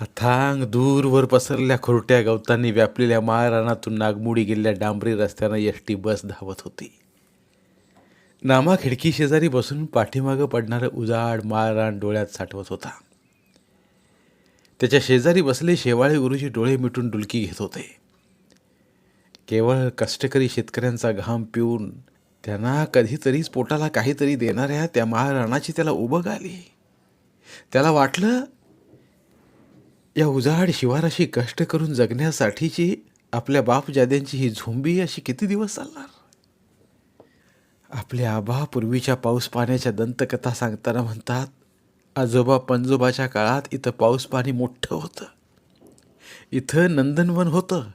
अथांग दूरवर पसरल्या खुरट्या गवतांनी व्यापलेल्या माळरानातून नागमोडी गेलेल्या डांबरी रस्त्यानं एस टी बस धावत होती. नामा खिडकी शेजारी बसून पाठीमागं पडणारं उजाड माळरान डोळ्यात साठवत होता. त्याच्या शेजारी बसले शेवाळे गुरुजी डोळे मिटून डुलकी घेत होते. केवळ कष्टकरी शेतकऱ्यांचा घाम पिऊन त्यांना कधीतरीच पोटाला काहीतरी देणाऱ्या त्या महाराणाची त्याला उभं आली. त्याला वाटलं या उजाड शिवाराशी कष्ट करून जगण्यासाठीची आपल्या बापजाद्यांची ही झोंबी अशी किती दिवस चालणार? आपले आबा पूर्वीच्या पाऊस पाण्याच्या दंतकथा सांगताना म्हणतात आजोबा पंजोबाच्या काळात इथं पाऊस पाणी मोठं होतं. इथं नंदनवन होतं.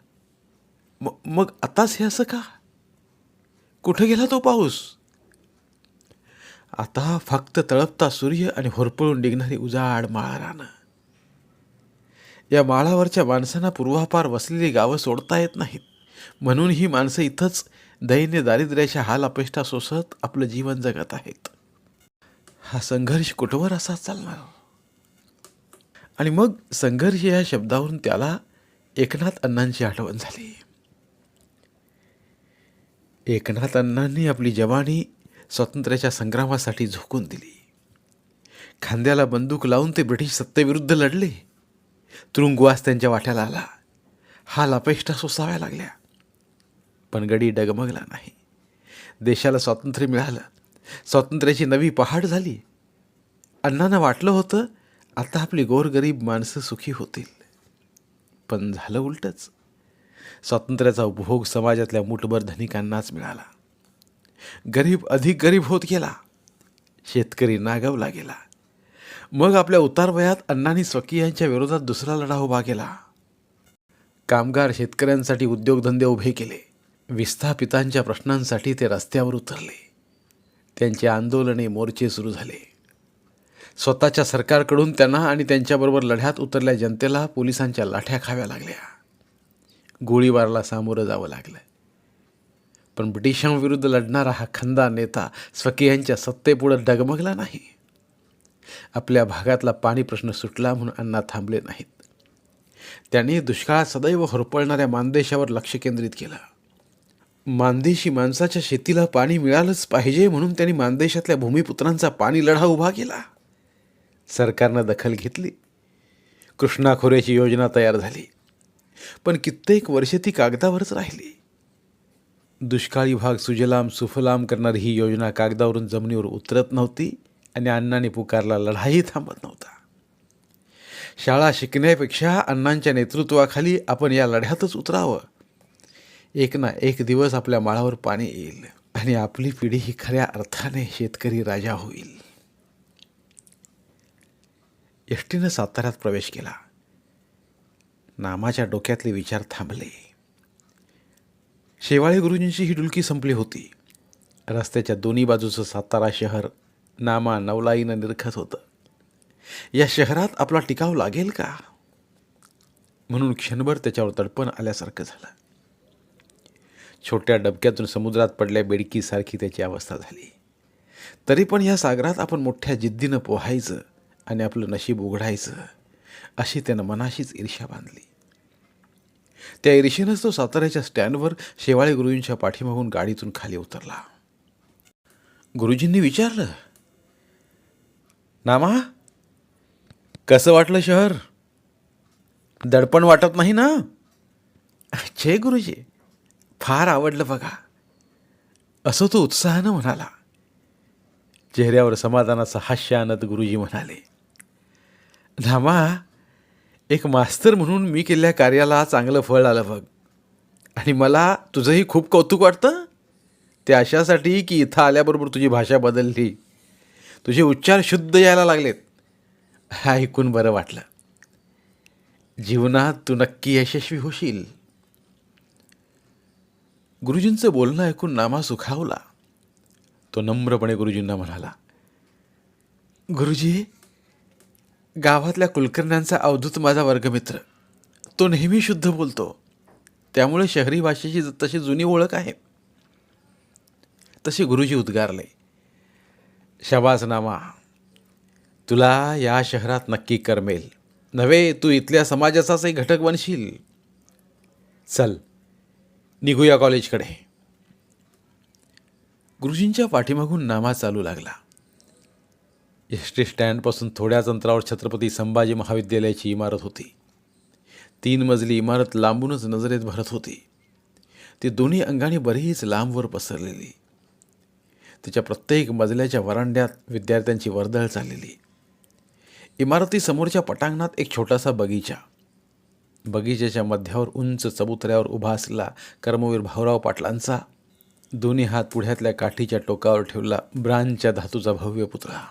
म- मग आताच हे असं का? कुठं गेला तो पाऊस? आता फक्त तळपता सूर्य आणि होरपळून निघणारी उजाड माळा रानं या माळावरच्या माणसांना पूर्वापार वसलेली गावं सोडता येत नाहीत. म्हणून ही माणसं इथंच दैन्य दारिद्र्याच्या हाल अपेष्टा सोसत आपलं जीवन जगत आहेत. हा संघर्ष कुठवर असा चालणार? आणि मग संघर्ष या शब्दावरून त्याला एकनाथ अण्णांची आठवण झाली. एकनाथ अण्णांनी आपली जवानी स्वातंत्र्याच्या संग्रामासाठी झोकून दिली. खांद्याला बंदूक लावून ते ब्रिटिश सत्तेविरुद्ध लढले. तुरुंगवास त्यांच्या वाट्याला आला. हा लपेष्टा सोसाव्या लागल्या. पण गडी डगमगला नाही. देशाला स्वातंत्र्य मिळालं. स्वातंत्र्याची नवी पहाट झाली. अण्णांना वाटलं होतं आता आपली गोरगरीब माणसं सुखी होतील. पण झालं उलटच. स्वातंत्र्याचा उपभोग समाजातल्या मुठभर धनिकांनाच मिळाला. गरीब अधिक गरीब होत गेला. शेतकरी नागवला गेला. मग आपल्या उतारवयात अण्णांनी स्वकीयांच्या विरोधात दुसरा लढा उभा केला. कामगार शेतकऱ्यांसाठी उद्योगधंदे उभे केले. विस्थापितांच्या प्रश्नांसाठी ते रस्त्यावर उतरले. त्यांचे आंदोलने मोर्चे सुरू झाले. स्वतःच्या सरकारकडून त्यांना आणि त्यांच्याबरोबर लढ्यात उतरल्या जनतेला पोलिसांच्या लाठ्या खाव्या लागल्या. गोळीबाराला सामोरं जावं लागलं. पण ब्रिटिशांविरुद्ध लढणारा हा खंदा नेता स्वकीयांच्या सत्तेपुढं डगमगला नाही. आपल्या भागातला पाणी प्रश्न सुटला म्हणून अण्णा थांबले नाहीत. त्यांनी दुष्काळात सदैव होरपळणाऱ्या मानदेशावर लक्ष केंद्रित केलं. मानदेशी माणसाच्या शेतीला पाणी मिळालंच पाहिजे म्हणून त्यांनी मानदेशातल्या भूमिपुत्रांचा पाणी लढा उभा केला. सरकारनं दखल घेतली. कृष्णा खोऱ्याची योजना तयार झाली. पण कित्येक वर्षे ती कागदावरच राहिली. दुष्काळी भाग सुजलाम सुफलाम करणारी ही योजना कागदावरून जमिनीवर उतरत नव्हती. आणि अण्णांनी पुकारला लढाई थांबत नव्हता. शाळा शिकण्यापेक्षा अण्णांच्या नेतृत्वाखाली आपण या लढ्यातच उतरावं. एक ना एक दिवस आपल्या माळावर पाणी येईल आणि आपली पिढी ही खऱ्या अर्थाने शेतकरी राजा होईल. एसटीनं साताऱ्यात प्रवेश केला. नामाच्या डोक्यातले विचार थांबले. शेवाळे गुरुजींची ही डुलकी संपली होती. रस्त्याच्या दोन्ही बाजूचं सातारा शहर नामा नवलाईनं निरखत होतं. या शहरात आपला टिकाव लागेल का? म्हणून क्षणभर त्याच्यावर तडपण आल्यासारखं झालं. छोट्या डबक्यातून समुद्रात पडल्या बेडकीसारखी त्याची अवस्था झाली. तरी पण या सागरात आपण मोठ्या जिद्दीनं पोहायचं आणि आपलं नशीब उघडायचं अशी त्यानं मनाशीच ईर्ष्या बांधली. त्या ईर्षेनंच तो साताऱ्याच्या स्टँडवर शेवाळे गुरुजींच्या पाठीमागून गाडीतून खाली उतरला. गुरुजींनी विचारलं नामा? कसं वाटलं शहर? दडपण वाटत नाही ना? छे गुरुजी. फार आवडलं बघा. असं तो उत्साहानं म्हणाला. चेहऱ्यावर समाधानाचं हास्य आणत गुरुजी म्हणाले नामा एक मास्तर म्हणून मी केलेल्या कार्याला चांगलं फळ आलं बघ. आणि मला तुझंही खूप कौतुक वाटतं. ते अशासाठी की इथं आल्याबरोबर तुझी भाषा बदलली. तुझे उच्चार शुद्ध यायला लागलेत. हा ऐकून बरं वाटलं. जीवनात तू नक्की यशस्वी होशील. गुरुजींचं बोलणं ऐकून नामा सुखावला. तो नम्रपणे गुरुजींना म्हणाला गुरुजी गावातल्या कुलकर्ण्यांचा अवधूत माझा वर्गमित्र. तो नेहमी शुद्ध बोलतो. त्यामुळे शहरी भाषेची ज- तशी जुनी ओळख आहे. तसे गुरुजी उद्गारले. शबासनामा तुला या शहरात नक्की करमेल. नव्हे तू इथल्या समाजाचाच एक घटक बनशील. चल निघूया कॉलेजकडे. गुरुजींच्या पाठीमागून नामा चालू लागला. एस टी स्टँडपासून थोड्याच अंतरावर छत्रपती संभाजी महाविद्यालयाची इमारत होती. तीन मजली इमारत लांबूनच नजरेत भरत होती. ती दोन्ही अंगाने बरीच लांबवर पसरलेली. तिच्या प्रत्येक मजल्याच्या वरांड्यात विद्यार्थ्यांची वर्दळ चाललेली. इमारतीसमोरच्या पटांगणात एक छोटासा बगीचा. बगीच्याच्या मध्यावर उंच चबुतऱ्यावर उभा असला कर्मवीर भाऊराव पाटलांचा दोन्ही हात पुढ्यातल्या काठीच्या टोकावर ठेवला ब्रांचच्या धातूचा भव्य पुतळा.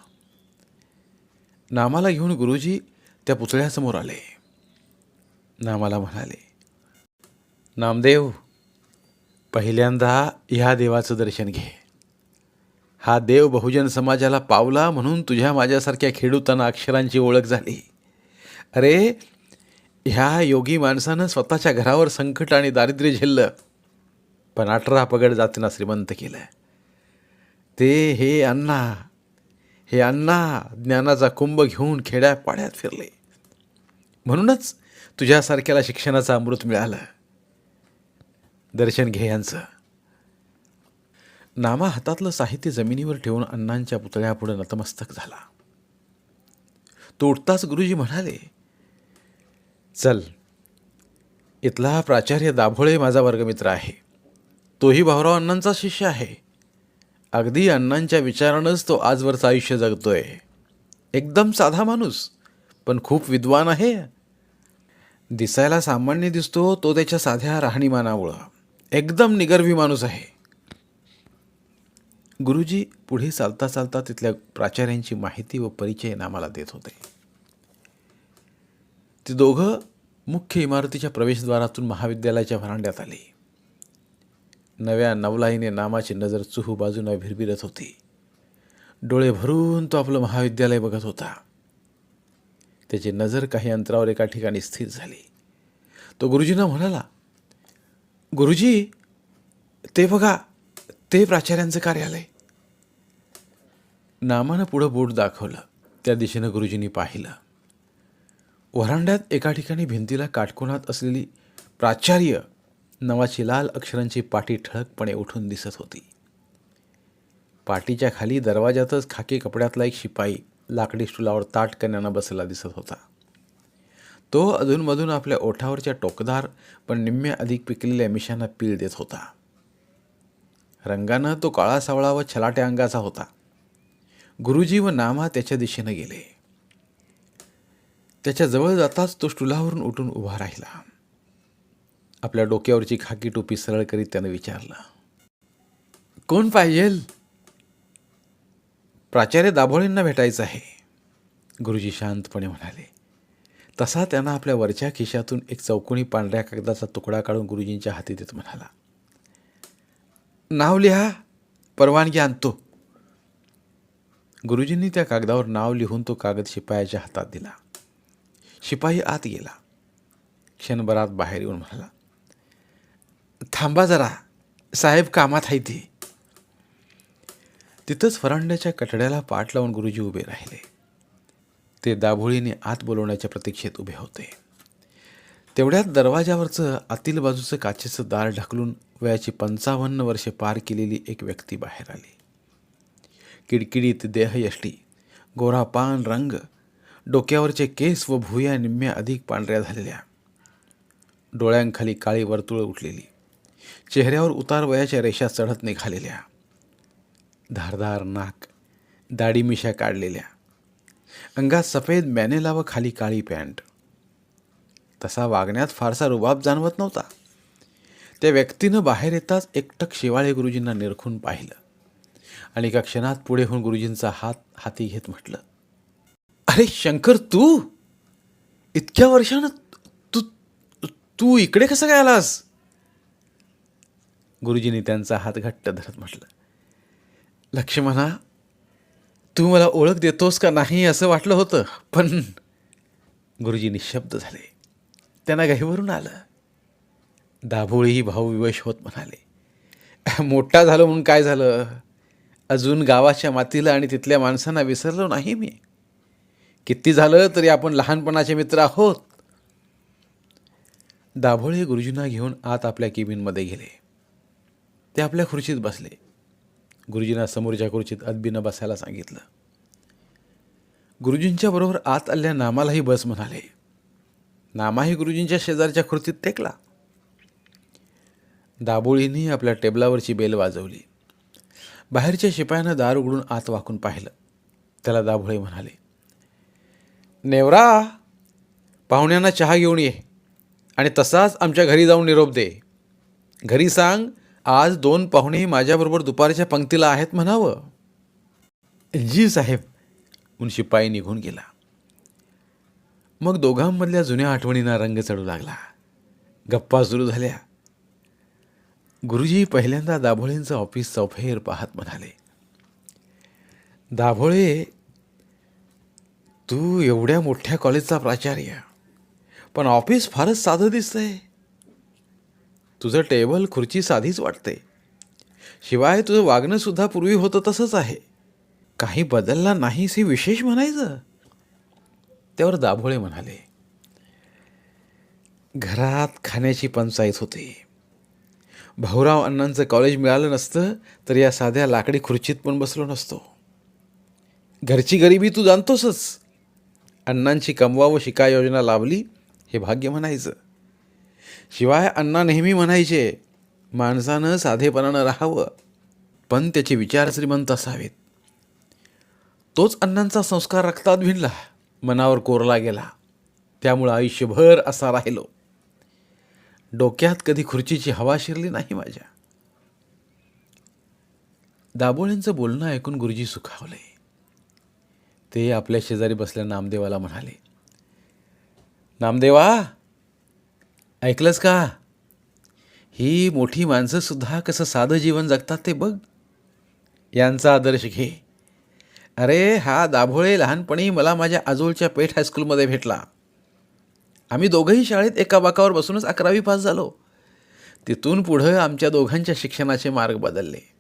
नामाला घेऊन गुरुजी त्या पुतळ्यासमोर आले. नामाला म्हणाले नामदेव पहिल्यांदा ह्या देवाचं दर्शन घे. हा देव बहुजन समाजाला पावला म्हणून तुझ्या माझ्यासारख्या खेडूतांना अक्षरांची ओळख झाली. अरे ह्या योगी माणसानं स्वतःच्या घरावर संकट आणि दारिद्र्य झेललं पण अठरा पगड जातींना श्रीमंत केलं. ते हे अण्णा हे अण्णा ज्ञानाचा कुंभ घेऊन खेड्या पाड्यात फिरले. म्हणूनच तुझ्यासारख्याला शिक्षणाचं अमृत मिळालं. दर्शन घे यांचं. नामा हातातलं साहित्य जमिनीवर ठेवून अण्णांच्या पुतळ्यापुढे नतमस्तक झाला. तो उठताच गुरुजी म्हणाले चल इथला प्राचार्य दाभोळे माझा वर्गमित्र आहे. तोही भाऊराव अण्णांचा शिष्य आहे. अगदी अण्णांच्या विचारानंच तो आजवरचं आयुष्य जगतोय. एकदम साधा माणूस पण खूप विद्वान आहे. दिसायला सामान्य दिसतो तो त्याच्या साध्या राहणीमानामुळं. एकदम निगर्वी माणूस आहे. गुरुजी पुढे चालता चालता तिथल्या प्राचार्यांची माहिती व परिचय नामाला देत होते. ते दोघं मुख्य इमारतीच्या प्रवेशद्वारातून महाविद्यालयाच्या व्हरांड्यात आले. नव्या नवलाईने नामाची नजर चुहू बाजूनं भिरभिरत होती. डोळे भरून तो आपलं महाविद्यालय बघत होता. त्याची नजर काही अंतरावर एका ठिकाणी स्थिर झाली. तो गुरुजींना म्हणाला गुरुजी ते बघा ते प्राचार्यांचं कार्यालय. नामानं पुढं बोट दाखवलं. त्या दिशेनं गुरुजींनी पाहिलं. वरांड्यात एका ठिकाणी भिंतीला काटकोणात असलेली प्राचार्य नावाची लाल अक्षरांची पाटी ठळकपणे उठून दिसत होती. पाटीच्या खाली दरवाजातच खाकी कपड्यातला एक शिपाई लाकडी स्टुलावर ताटकण्यानं बसला दिसत होता. तो अधूनमधून आपल्या ओठावरच्या टोकदार पण निम्म्या अधिक पिकलेल्या मिशांना पीळ देत होता. रंगानं तो काळा सावळा व छलाट्या अंगाचा होता. गुरुजी व नामा त्याच्या दिशेनं गेले. त्याच्याजवळ जाताच तो स्टुलावरून उठून उभा राहिला. आपल्या डोक्यावरची खाकी टोपी सरळ करीत त्यानं विचारलं कोण पाहिजेल? प्राचार्य दाभोळेंना भेटायचं आहे. गुरुजी शांतपणे म्हणाले तसा त्यांना आपल्या वरच्या खिशातून एक चौकोनी पांढऱ्या कागदाचा तुकडा काढून गुरुजींच्या हाती देत म्हणाला नाव लिहा परवानगी आणतो. गुरुजींनी त्या कागदावर नाव लिहून तो कागद शिपायाच्या हातात दिला. शिपाई आत गेला. क्षणभरात बाहेर येऊन म्हणाला थांबा जरा साहेब कामात आहे ते. तिथंच फरांड्याच्या कठड्याला पाठ लावून गुरुजी उभे राहिले. ते दाभोळीने आत बोलवण्याच्या प्रतीक्षेत उभे होते. तेवढ्यात दरवाजावरचं आतील बाजूचं काचेचं दार ढकलून वयाची पंचावन्न वर्षे पार केलेली एक व्यक्ती बाहेर आली. किडकिडीत देहयष्टी गोरा पान रंग डोक्यावरचे केस व भुया निम्म्या अधिक पांढऱ्या झालेल्या डोळ्यांखाली काळी वर्तुळं उठलेली चेहऱ्यावर उतार वयाच्या रेषा चढत निघालेल्या धारदार नाक दाढी मिशा काढलेल्या अंगात सफेद मॅनेला व खाली काळी पॅन्ट तसा वागण्यात फारसा रुबाब जाणवत नव्हता त्या व्यक्तीनं बाहेर येताच एकटक शिवाळे गुरुजींना निरखून पाहिलं आणि एका क्षणात पुढे होऊन गुरुजींचा हात हाती घेत म्हटलं अरे शंकर तू? इतक्या वर्षानं तू तू इकडे कसं काय आलास? गुरुजींनी त्यांचा हात घट्ट धरत म्हटलं लक्ष्मणा तू मला ओळख देतोस का नाही असं वाटलं होतं पण गुरुजी निशब्द झाले. त्यांना गाईवरून आलं. दाभोळीही भाऊविवश होत म्हणाले मोठा झालो म्हणून काय झालं? अजून गावाच्या मातीला आणि तिथल्या माणसांना विसरलो नाही मी. किती झालं तरी आपण लहानपणाचे मित्र आहोत. दाभोळे गुरुजींना घेऊन आत आपल्या केबिनमध्ये गेले. ते आपल्या खुर्चीत बसले. गुरुजींना समोरच्या खुर्चीत अदबीनं बसायला सांगितलं. गुरुजींच्या बरोबर आत आल्या नामालाही बस म्हणाले. नामाही गुरुजींच्या शेजारच्या खुर्चीत टेकला. दाबोळींनी आपल्या टेबलावरची बेल वाजवली. बाहेरच्या शिपायानं दार उघडून आत वाकून पाहिलं. त्याला दाभोळे म्हणाले नेवरा पाहुण्यांना चहा घेऊन ये आणि तसाच आमच्या घरी जाऊन निरोप दे. घरी सांग आज दोन पाहुणे माझ्याबरोबर दुपारच्या पंक्तीला आहेत म्हणावं. जी साहेब. म्हणून शिपाई निघून गेला. मग दोघांमधल्या जुन्या आठवणींना रंग चढू लागला. गप्पा सुरू झाल्या. गुरुजी पहिल्यांदा दाभोळेंचं ऑफिस चौफेर पाहत म्हणाले दाभोळे तू एवढ्या मोठ्या कॉलेजचा प्राचार्य पण ऑफिस फारच साधं दिसतंय. तुझं टेबल खुर्ची साधीच वाटते. शिवाय तुझं वागणंसुद्धा पूर्वी होतं तसंच आहे. काही बदलला नाहीस हे विशेष म्हणायचं? त्यावर दाभोळे म्हणाले घरात खाण्याची पंचायत होती. भाऊराव अण्णांचं कॉलेज मिळालं नसतं तर या साध्या लाकडी खुर्चीत पण बसलो नसतो. घरची गरिबी तू जाणतोसच. अण्णांची कमवा व शिका योजना लाभली हे भाग्य म्हणायचं. शिवाय अण्णा नेहमी म्हणायचे माणसानं साधेपणानं राहावं पण त्याचे विचार श्रीमंत असावेत. तोच अण्णांचा संस्कार रक्तात भिनला मनावर कोरला गेला. त्यामुळं आयुष्यभर असा राहिलो. डोक्यात कधी खुर्चीची हवा शिरली नाही माझ्या. दाभोळेंचं बोलणं ऐकून गुरुजी सुखावले. ते आपल्या शेजारी बसल्या नामदेवाला म्हणाले नामदेवा ऐकलंस का? ही मोठी माणसंसुद्धा कसं साधं जीवन जगतात ते बघ. यांचा आदर्श घे. अरे हा दाभोळे लहानपणी मला माझ्या आजोळच्या पेठ हायस्कूलमध्ये भेटला. आम्ही दोघंही शाळेत एका बाकावर बसूनच अकरावी पास झालो. तिथून पुढं आमच्या दोघांच्या शिक्षणाचे मार्ग बदलले.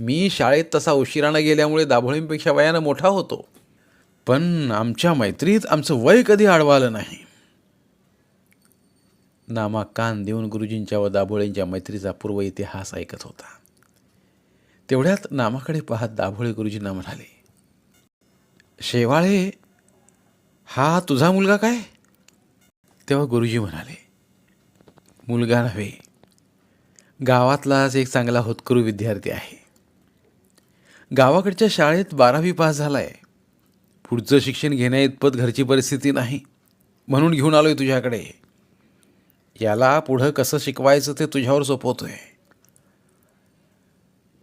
मी शाळेत तसा उशिरानं गेल्यामुळे दाभोळींपेक्षा वयानं मोठा होतो. पण आमच्या मैत्रीत आमचं वय कधी आडवा नाही. नामा कान देऊन गुरुजींच्या व दाभोळेंच्या मैत्रीचा पूर्व इतिहास ऐकत होता. तेवढ्यात नामाकडे पाहत दाभोळे गुरुजींना म्हणाले शेवाळे हा तुझा मुलगा काय? तेव्हा गुरुजी म्हणाले मुलगा नव्हे गावातलाच एक चांगला होतकरू विद्यार्थी आहे. गावाकडच्या शाळेत बारावी पास झाला आहे पुढचं शिक्षण घेण्या इतपत घरची परिस्थिती नाही. म्हणून घेऊन आलोय तुझ्याकडे. याला पुढं कसं शिकवायचं ते तुझ्यावर सोपवतोय.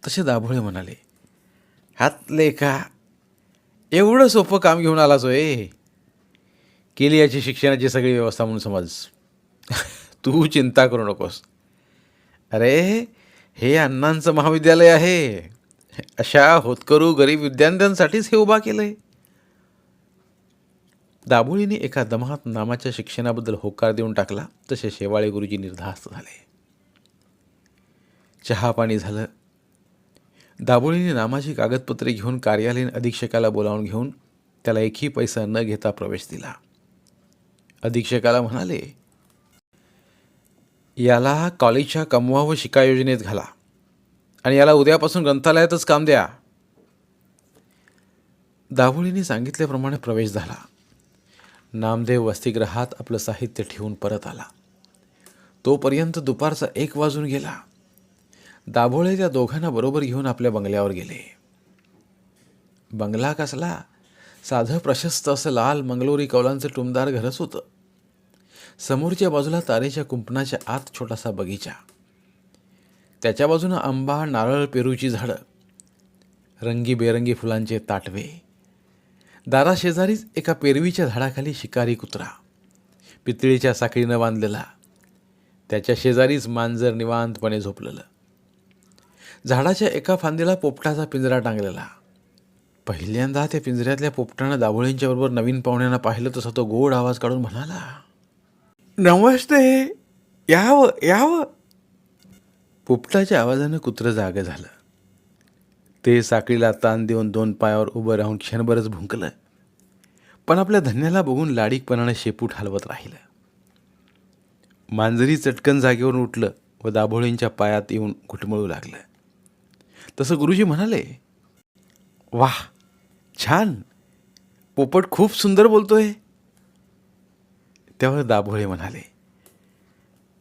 तसे दाभोळे म्हणाले हात लेखा एवढं सोपं काम घेऊन आलाच होय. केली याची शिक्षणाची सगळी व्यवस्था म्हणून समज. तू चिंता करू नकोस. अरे हे अण्णांचं महाविद्यालय आहे. अशा होतकरू गरीब विद्यार्थ्यांसाठीच हे उभा केलंय. दाभोळीने एका दमात नामाच्या शिक्षणाबद्दल होकार देऊन टाकला तसे शेवाळे गुरुजी निर्धास्त झाले. चहा पाणी झालं. दाभोळीने नामाची कागदपत्रे घेऊन कार्यालयीन अधीक्षकाला बोलावून घेऊन त्याला एकही पैसा न घेता प्रवेश दिला. अधीक्षकाला म्हणाले याला कॉलेजच्या कमवा व शिका योजनेत घाला आणि याला उद्यापासून ग्रंथालयातच काम द्या. दाभोळीने सांगितल्याप्रमाणे प्रवेश झाला. नामदेव वसतिगृहात आपलं साहित्य ठेवून परत आला. तोपर्यंत दुपारचा एक वाजून गेला. दाभोळे त्या दोघांना बरोबर घेऊन आपल्या बंगल्यावर गेले. बंगला कसला? साधं प्रशस्त असं लाल मंगलोरी कौलांचं टुमदार घरच होतं. समोरच्या बाजूला तारेच्या कुंपणाच्या आत छोटासा बगीचा. त्याच्या बाजूनं आंबा नारळ पेरूची झाडं रंगीबेरंगी फुलांचे ताटवे. दाराशेजारीच एका पेरवीच्या झाडाखाली शिकारी कुत्रा पितळीच्या साखळीनं बांधलेला. त्याच्या शेजारीच मांजर निवांतपणे झोपलेलं. झाडाच्या एका फांदीला पोपटाचा पिंजरा टांगलेला. पहिल्यांदा त्या पिंजऱ्यातल्या पोपटानं दाभोळींच्या बरोबर नवीन पाहुण्यांना पाहिलं तसा तो गोड आवाज काढून म्हणाला नमस्ते. यावं यावं. पोपटाच्या आवाजानं कुत्रं जागं झालं. ते साखळीला ताण देऊन दोन पायावर उभं राहून क्षणभरच भुंकलं. पण आपल्या धन्याला बघून लाडीकपणानं शेपूट हलवत राहिलं. मांजरी चटकन जागेवरून उठलं व दाभोळींच्या पायात येऊन घुटमळू लागलं. तसं गुरुजी म्हणाले वाह छान. पोपट खूप सुंदर बोलतोय. त्यावर दाभोळे म्हणाले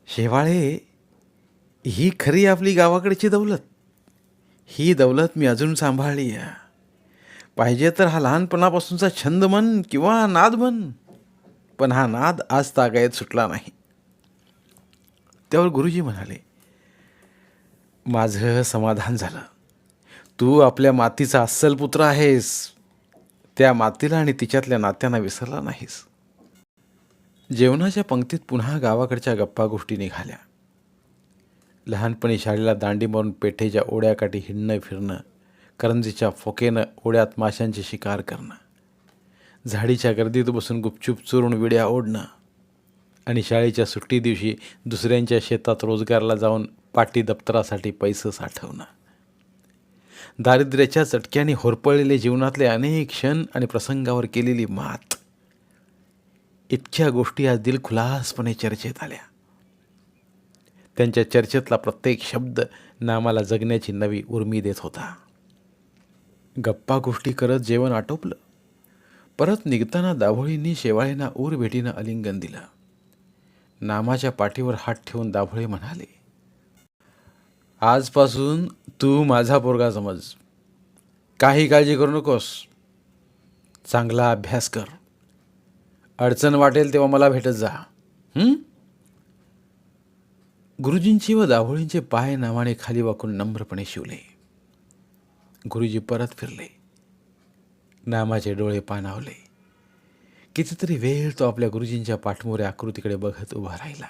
शेवाळे ही खरी आपली गावाकडची दौलत. ही दौलत मी अजून सांभाळली आहे. पाहिजे तर हा लहानपणापासूनचा छंद म्हण किंवा नाद म्हण पण हा नाद आज तागायत सुटला नाही. त्यावर गुरुजी म्हणाले माझं समाधान झालं. तू आपल्या मातीचा अस्सल पुत्र आहेस. त्या मातीला आणि तिच्यातल्या नात्यांना विसरला नाहीस. जेवणाच्या पंक्तीत पुन्हा गावाकडच्या गप्पा गोष्टी निघाल्या. लहानपणी शाळेला दांडी मारून पेठेच्या ओढ्याकाठी हिंडणं फिरणं करंजीच्या फोकेनं ओढ्यात माशांची शिकार करणं झाडीच्या गर्दीत बसून गुपचूप चुरून विड्या ओढणं आणि शाळेच्या सुट्टी दिवशी दुसऱ्यांच्या शेतात रोजगारला जाऊन पाटी दप्तरासाठी पैसे साठवणं. दारिद्र्याच्या चटक्याने होरपळलेले जीवनातले अनेक क्षण आणि प्रसंगावर केलेली मात. इतक्या गोष्टी आज दिलखुलासपणे चर्चेत आल्या. त्यांच्या चर्चेतला प्रत्येक शब्द नामाला जगण्याची नवी उर्मी देत होता. गप्पा गोष्टी करत जेवण आटोपलं. परत निघताना दाभोळींनी शेवाळींना ऊर भेटीनं अलिंगन दिलं. नामाच्या पाठीवर हात ठेवून दाभोळे म्हणाले आजपासून तू माझा पोरगा समज. काही काळजी करू नकोस. चांगला अभ्यास कर. अडचण वाटेल तेव्हा मला भेटत जा. गुरुजींची व दाभोळींचे पाय नावाने खाली वाकून नम्रपणे शिवले. गुरुजी परत फिरले. नामाचे डोळे पाणावले. कितीतरी वेळ तो आपल्या गुरुजींच्या पाठमोऱ्या आकृतीकडे बघत उभा राहिला.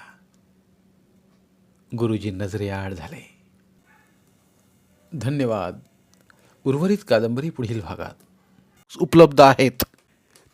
गुरुजी नजरे आड झाले. धन्यवाद. उर्वरित कादंबरी पुढील भागात. उपलब्ध आहेत.